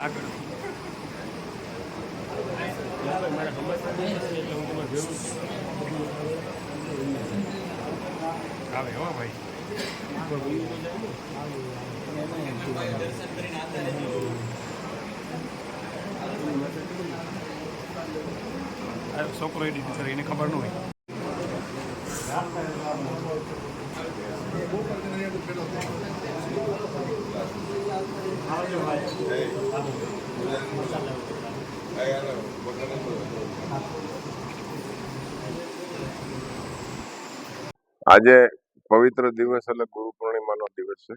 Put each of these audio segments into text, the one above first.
આગળ. મારા આવે હો ભાઈ. છોકરો એડી સર એને ખબર ન હોય. આજે પવિત્ર દિવસ એટલે ગુરુ પૂર્ણિમાનો દિવસ છે.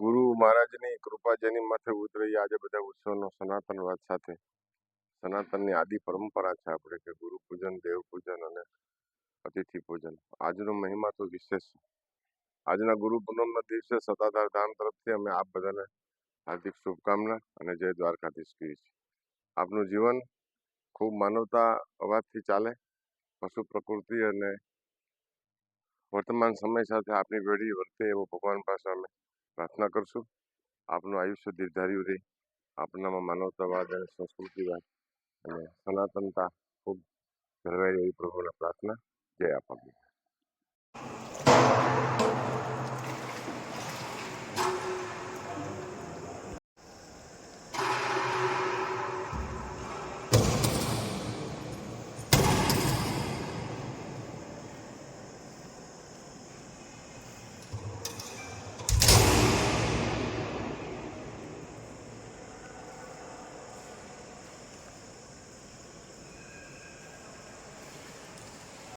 ગુરુ મહારાજની કૃપા જેની માથે ઉતરી આજે બધા ઉત્સવનો સનાતનવાદ સાથે, સનાતનની આદિ પરંપરા છે આપણે કે ગુરુ પૂજન, દેવ પૂજન અને અતિથિ પૂજન. આજનો મહિમા તો વિશેષ છે. આજના ગુરુ પૂનમના દિવસે સત્તાધાર ધામ તરફથી અમે આપ બધાને હાર્દિક શુભકામના અને જય દ્વારકાધીશ કહી છે આપનું જીવન ખૂબ માનવતા અવાજથી ચાલે, પશુ પ્રકૃતિ અને વર્તમાન સમય સાથે આપની પેઢી વર્તે એવો ભગવાન પાસે અમે પ્રાર્થના કરશું. આપનું આયુષ્ય દીર્ઘાયુ રહે. આપનામાં માનવતાવાદ અને સંસ્કૃતિવાદ અને સનાતનતા ખૂબ જળવાઈ રહી પ્રભુને પ્રાર્થના. જય આપા